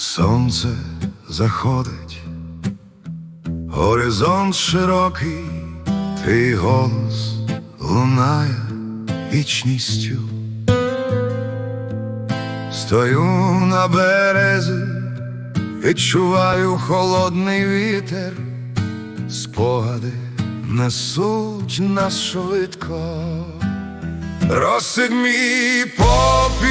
сонце заходить, горизонт широкий, твій голос лунає вічністю. Стою на березі, відчуваю холодний вітер, спогади несуть нас швидко. Розсип мій попіл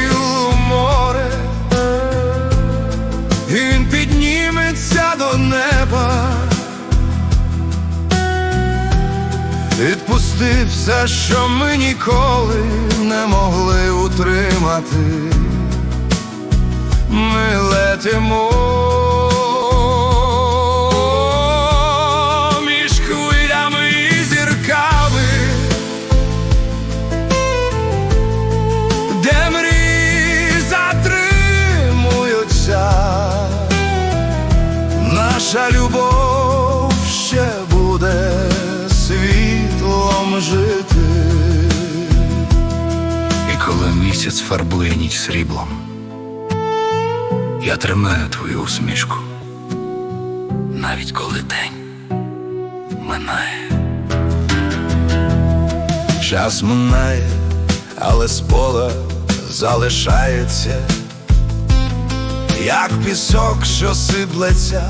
відпусти все, що ми ніколи не могли утримати. Ми летимо між хвилями і де мрії затримуються, наша любов місяць фарбує ніч сріблом, я тримаю твою усмішку, навіть коли день минає. Час минає, але спогад залишається, як пісок, що сиплеться,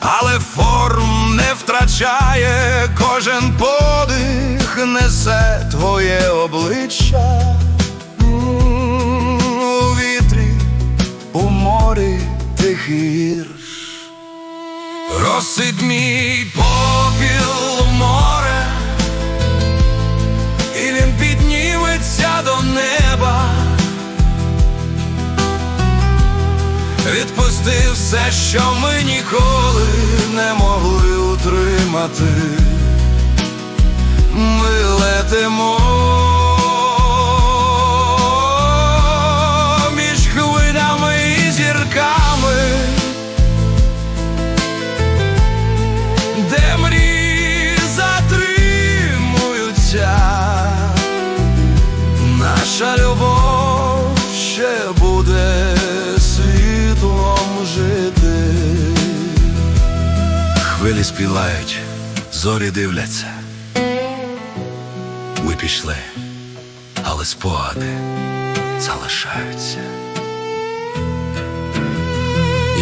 але форм не втрачає, кожен подих несе твоє обличчя Розсип мій попіл море, і він підніметься до неба. Відпусти все, що ми ніколи не могли утримати. Ми летимо Хвилі співають, зорі дивляться. Ми пішли, але спогади залишаються.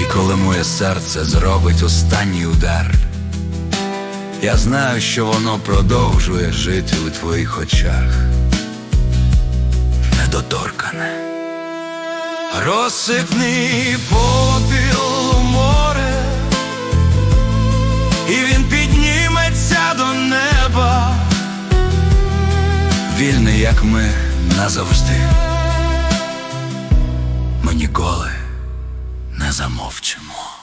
І коли моє серце зробить останній удар, я знаю, що воно продовжує жити у твоїх очах. Недоторкане. Розсипний попіл Вільний, як ми назавжди. Ми ніколи не замовчимо.